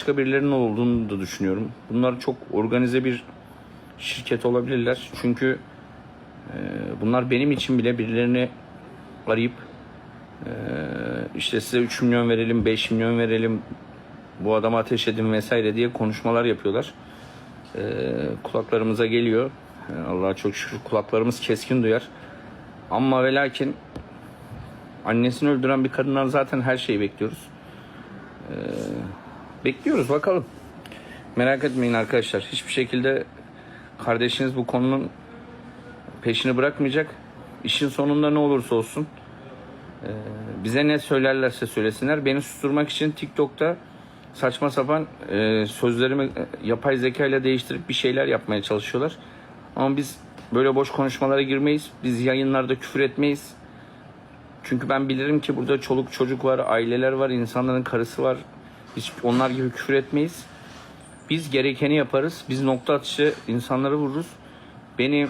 başka birilerinin olduğunu da düşünüyorum. Bunlar çok organize bir şirket olabilirler. Çünkü e, bunlar benim için bile birilerini arayıp e, işte size 3 milyon verelim, 5 milyon verelim, bu adama ateş edin vesaire diye konuşmalar yapıyorlar. E, kulaklarımıza geliyor. E, Allah'a çok şükür kulaklarımız keskin duyar. Ama ve lakin annesini öldüren bir kadından zaten her şeyi bekliyoruz. Bekliyoruz bakalım. Merak etmeyin arkadaşlar. Hiçbir şekilde kardeşiniz bu konunun peşini bırakmayacak. İşin sonunda ne olursa olsun e, bize ne söylerlerse söylesinler. Beni susturmak için TikTok'ta saçma sapan e, sözlerimi e, yapay zeka ile değiştirip bir şeyler yapmaya çalışıyorlar. Ama biz böyle boş konuşmalara girmeyiz. Biz yayınlarda küfür etmeyiz. Çünkü ben bilirim ki burada çoluk çocuk var, aileler var, insanların karısı var. Hiç onlar gibi küfür etmeyiz. Biz gerekeni yaparız. Biz nokta atışı insanları vururuz. Beni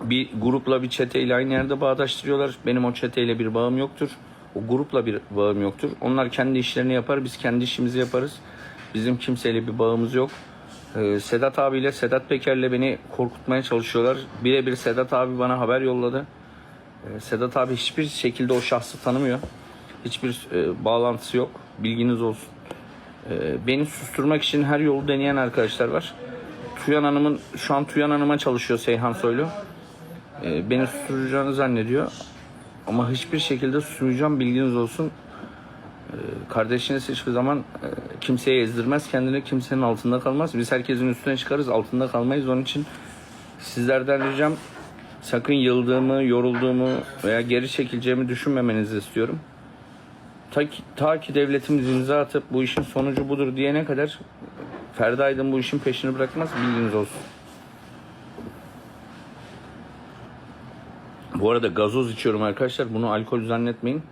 bir grupla bir çeteyle aynı yerde bağdaştırıyorlar. Benim o çeteyle bir bağım yoktur. O grupla bir bağım yoktur. Onlar kendi işlerini yapar, biz kendi işimizi yaparız. Bizim kimseyle bir bağımız yok. Ee, Sedat abiyle, Sedat Peker'le beni korkutmaya çalışıyorlar. Birebir Sedat abi bana haber yolladı. Ee, Sedat abi hiçbir şekilde o şahsı tanımıyor. Hiçbir e, bağlantısı yok. Bilginiz olsun. Ee, beni susturmak için her yolu deneyen arkadaşlar var. Tuyan Hanım'ın şu an Tuyan Hanım'a çalışıyor Seyhan Soylu. Ee, beni susturacağını zannediyor. Ama hiçbir şekilde susturmayacağım bilginiz olsun. Ee, kardeşiniz hiçbir zaman e, kimseye ezdirmez. Kendini kimsenin altında kalmaz. Biz herkesin üstüne çıkarız. Altında kalmayız. Onun için sizlerden ricam sakın yıldığımı, yorulduğumu veya geri çekileceğimi düşünmemenizi istiyorum. Ta ki, ta ki devletimiz imza atıp bu işin sonucu budur diyene kadar Ferdi Aydın bu işin peşini bırakmaz bilginiz olsun. Bu arada gazoz içiyorum arkadaşlar. Bunu alkol zannetmeyin.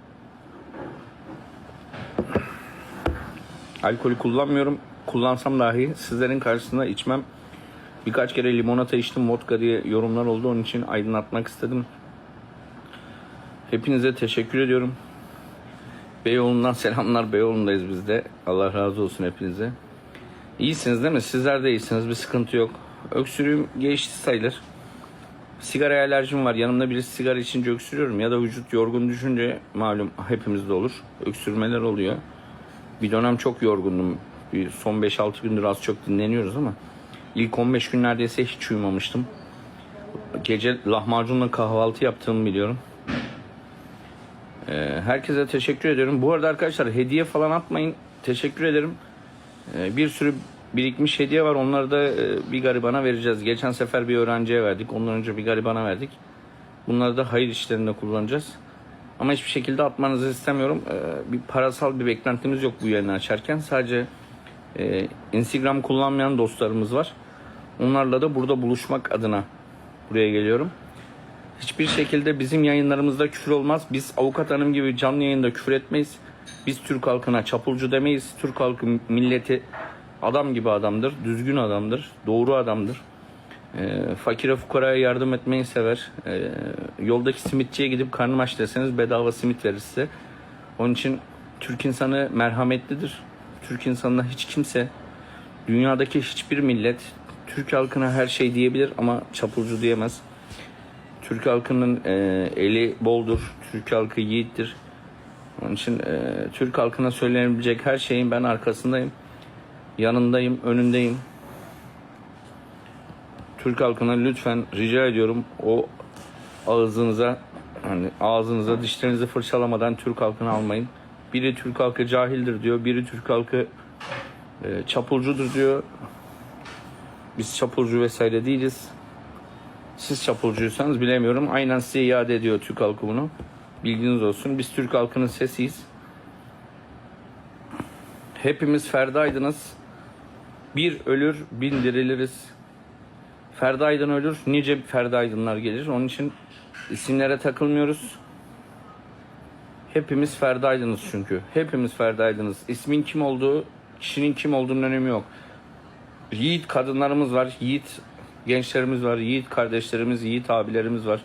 Alkolü kullanmıyorum. Kullansam dahi sizlerin karşısında içmem. Birkaç kere limonata içtim vodka diye yorumlar oldu. Onun için aydınlatmak istedim. Hepinize teşekkür ediyorum. Beyoğlu'ndan selamlar. Beyoğlu'ndayız biz de. Allah razı olsun hepinize. İyisiniz değil mi? Sizler de iyisiniz. Bir sıkıntı yok. Öksürüğüm geçti sayılır. Sigaraya alerjim var. Yanımda birisi sigara içince öksürüyorum. Ya da vücut yorgun düşünce malum hepimizde olur. Öksürmeler oluyor. Bir dönem çok yorgundum. Bir son 5-6 gündür az çok dinleniyoruz ama ilk 15 gün neredeyse hiç uyumamıştım. Gece lahmacunla kahvaltı yaptığımı biliyorum. Ee, herkese teşekkür ediyorum. Bu arada arkadaşlar hediye falan atmayın. Teşekkür ederim. Ee, bir sürü birikmiş hediye var. Onları da e, bir garibana vereceğiz. Geçen sefer bir öğrenciye verdik. Ondan önce bir garibana verdik. Bunları da hayır işlerinde kullanacağız. Ama hiçbir şekilde atmanızı istemiyorum. Ee, bir parasal bir beklentimiz yok bu yayını açarken. Sadece e, Instagram kullanmayan dostlarımız var. Onlarla da burada buluşmak adına buraya geliyorum. Hiçbir şekilde bizim yayınlarımızda küfür olmaz. Biz avukat hanım gibi canlı yayında küfür etmeyiz. Biz Türk halkına çapulcu demeyiz. Türk halkı milleti adam gibi adamdır. Düzgün adamdır. Doğru adamdır. Ee, fakire fukaraya yardım etmeyi sever. Ee, yoldaki simitçiye gidip karnım aç deseniz bedava simit verir size. Onun için Türk insanı merhametlidir. Türk insanına hiç kimse, dünyadaki hiçbir millet Türk halkına her şey diyebilir ama çapulcu diyemez. Türk halkının e, eli boldur. Türk halkı yiğittir. Onun için e, Türk halkına söylenebilecek her şeyin ben arkasındayım. Yanındayım, önündeyim. Türk halkına lütfen rica ediyorum o ağzınıza hani ağzınıza dişlerinizi fırçalamadan Türk halkını almayın. Biri Türk halkı cahildir diyor, biri Türk halkı e, çapulcudur diyor. Biz çapulcu vesaire değiliz. Siz çapulcuysanız bilemiyorum. Aynen size iade ediyor Türk halkı bunu. Bilginiz olsun. Biz Türk halkının sesiyiz. Hepimiz Ferdi Aydın'ız. Bir ölür, bin diriliriz. Ferdi Aydın ölür, nice Ferdi Aydınlar gelir. Onun için isimlere takılmıyoruz. Hepimiz Ferdi Aydın'ız çünkü. Hepimiz Ferdi Aydın'ız. İsmin kim olduğu, kişinin kim olduğunun önemi yok. Yiğit kadınlarımız var, yiğit gençlerimiz var, yiğit kardeşlerimiz, yiğit abilerimiz var,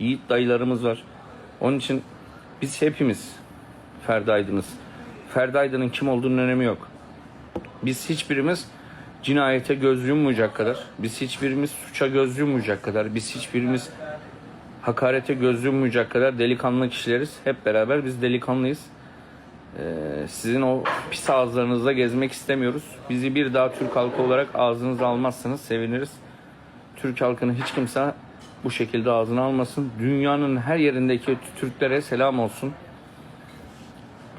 yiğit dayılarımız var. Onun için biz hepimiz Ferdi Aydın'ız. Ferdi Aydın'ın kim olduğunun önemi yok. Biz hiçbirimiz cinayete göz yummayacak kadar, biz hiçbirimiz suça göz yummayacak kadar, biz hiçbirimiz hakarete göz yummayacak kadar delikanlı kişileriz. Hep beraber biz delikanlıyız. Ee, sizin o pis ağızlarınızda gezmek istemiyoruz. Bizi bir daha Türk halkı olarak ağzınıza almazsanız seviniriz. Türk halkını hiç kimse bu şekilde ağzına almasın. Dünyanın her yerindeki Türklere selam olsun.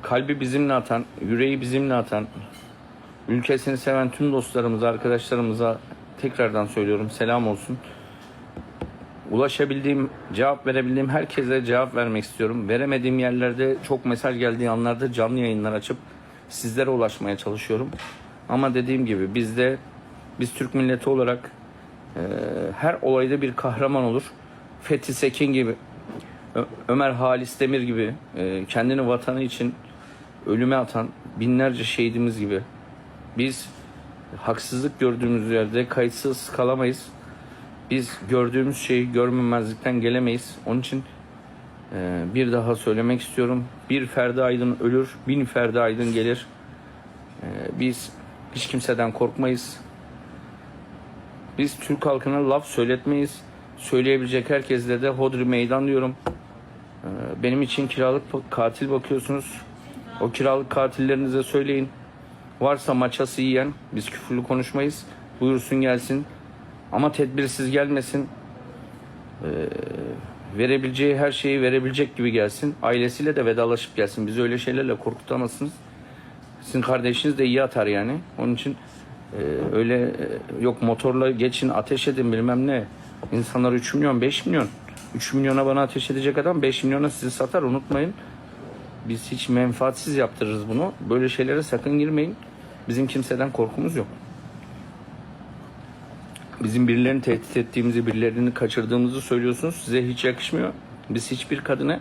Kalbi bizimle atan, yüreği bizimle atan, ülkesini seven tüm dostlarımıza, arkadaşlarımıza tekrardan söylüyorum selam olsun. Ulaşabildiğim, cevap verebildiğim herkese cevap vermek istiyorum. Veremediğim yerlerde çok mesaj geldiği anlarda canlı yayınlar açıp sizlere ulaşmaya çalışıyorum. Ama dediğim gibi bizde biz Türk milleti olarak e, her olayda bir kahraman olur. Fethi Sekin gibi, Ö- Ömer Halis Demir gibi e, kendini vatanı için ölüme atan binlerce şehidimiz gibi biz haksızlık gördüğümüz yerde kayıtsız kalamayız. Biz gördüğümüz şeyi görmemezlikten gelemeyiz. Onun için e, bir daha söylemek istiyorum. Bir Ferdi Aydın ölür, bin Ferdi Aydın gelir. E, biz hiç kimseden korkmayız. Biz Türk halkına laf söyletmeyiz. Söyleyebilecek herkesle de hodri meydan diyorum. E, benim için kiralık katil bakıyorsunuz. O kiralık katillerinize söyleyin. Varsa maçası yiyen, biz küfürlü konuşmayız. Buyursun gelsin. Ama tedbirsiz gelmesin. Ee, verebileceği her şeyi verebilecek gibi gelsin. Ailesiyle de vedalaşıp gelsin. Bizi öyle şeylerle korkutamazsınız. Sizin kardeşiniz de iyi atar yani. Onun için e, öyle e, yok motorla geçin ateş edin bilmem ne. İnsanlar 3 milyon 5 milyon. 3 milyona bana ateş edecek adam 5 milyona sizi satar unutmayın. Biz hiç menfaatsiz yaptırırız bunu. Böyle şeylere sakın girmeyin. Bizim kimseden korkumuz yok. Bizim birilerini tehdit ettiğimizi, birilerini kaçırdığımızı söylüyorsunuz. Size hiç yakışmıyor. Biz hiçbir kadını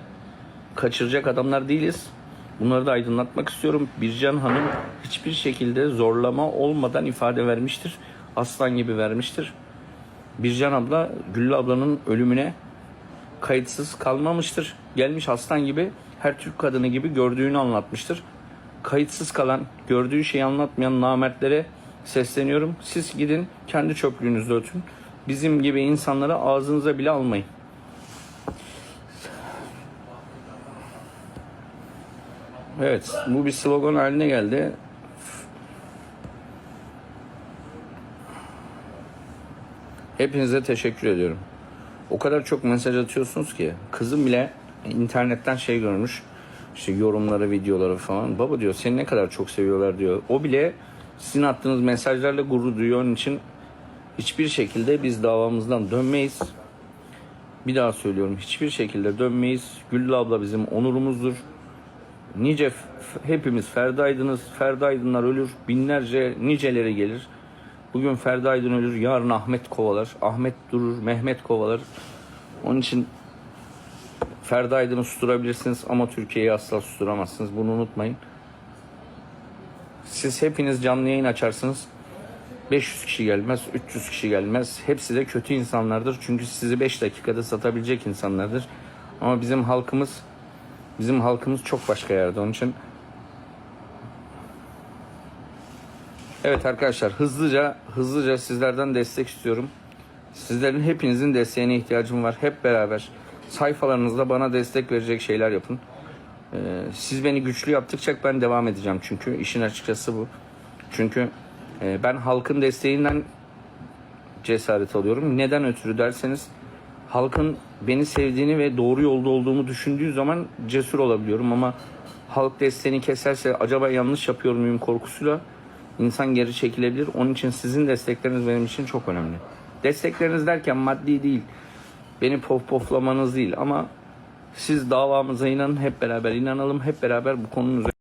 kaçıracak adamlar değiliz. Bunları da aydınlatmak istiyorum. Bircan Hanım hiçbir şekilde zorlama olmadan ifade vermiştir. Aslan gibi vermiştir. Bircan abla Güllü ablanın ölümüne kayıtsız kalmamıştır. Gelmiş aslan gibi her Türk kadını gibi gördüğünü anlatmıştır. Kayıtsız kalan, gördüğü şeyi anlatmayan namertlere sesleniyorum. Siz gidin kendi çöplüğünüzde ötün. Bizim gibi insanları ağzınıza bile almayın. Evet, bu bir slogan haline geldi. Hepinize teşekkür ediyorum. O kadar çok mesaj atıyorsunuz ki kızım bile internetten şey görmüş. İşte yorumları, videoları falan. Baba diyor seni ne kadar çok seviyorlar diyor. O bile sizin attığınız mesajlarla gurur duyuyor. Onun için hiçbir şekilde biz davamızdan dönmeyiz. Bir daha söylüyorum hiçbir şekilde dönmeyiz. Güllü abla bizim onurumuzdur. Nice hepimiz Ferdi Aydın'ız. Ferdi Aydınlar ölür. Binlerce niceleri gelir. Bugün Ferdi Aydın ölür. Yarın Ahmet kovalar. Ahmet durur. Mehmet kovalar. Onun için Ferdi Aydın'ı susturabilirsiniz ama Türkiye'yi asla susturamazsınız. Bunu unutmayın. Siz hepiniz canlı yayın açarsınız. 500 kişi gelmez, 300 kişi gelmez. Hepsi de kötü insanlardır. Çünkü sizi 5 dakikada satabilecek insanlardır. Ama bizim halkımız bizim halkımız çok başka yerde. Onun için Evet arkadaşlar hızlıca hızlıca sizlerden destek istiyorum. Sizlerin hepinizin desteğine ihtiyacım var. Hep beraber sayfalarınızda bana destek verecek şeyler yapın. Ee, siz beni güçlü yaptıkça ben devam edeceğim çünkü işin açıkçası bu. Çünkü e, ben halkın desteğinden cesaret alıyorum. Neden ötürü derseniz halkın beni sevdiğini ve doğru yolda olduğumu düşündüğü zaman cesur olabiliyorum ama halk desteğini keserse acaba yanlış yapıyor muyum korkusuyla insan geri çekilebilir. Onun için sizin destekleriniz benim için çok önemli. Destekleriniz derken maddi değil, beni pof poflamanız değil ama siz davamıza inanın, hep beraber inanalım, hep beraber bu konunun üzerine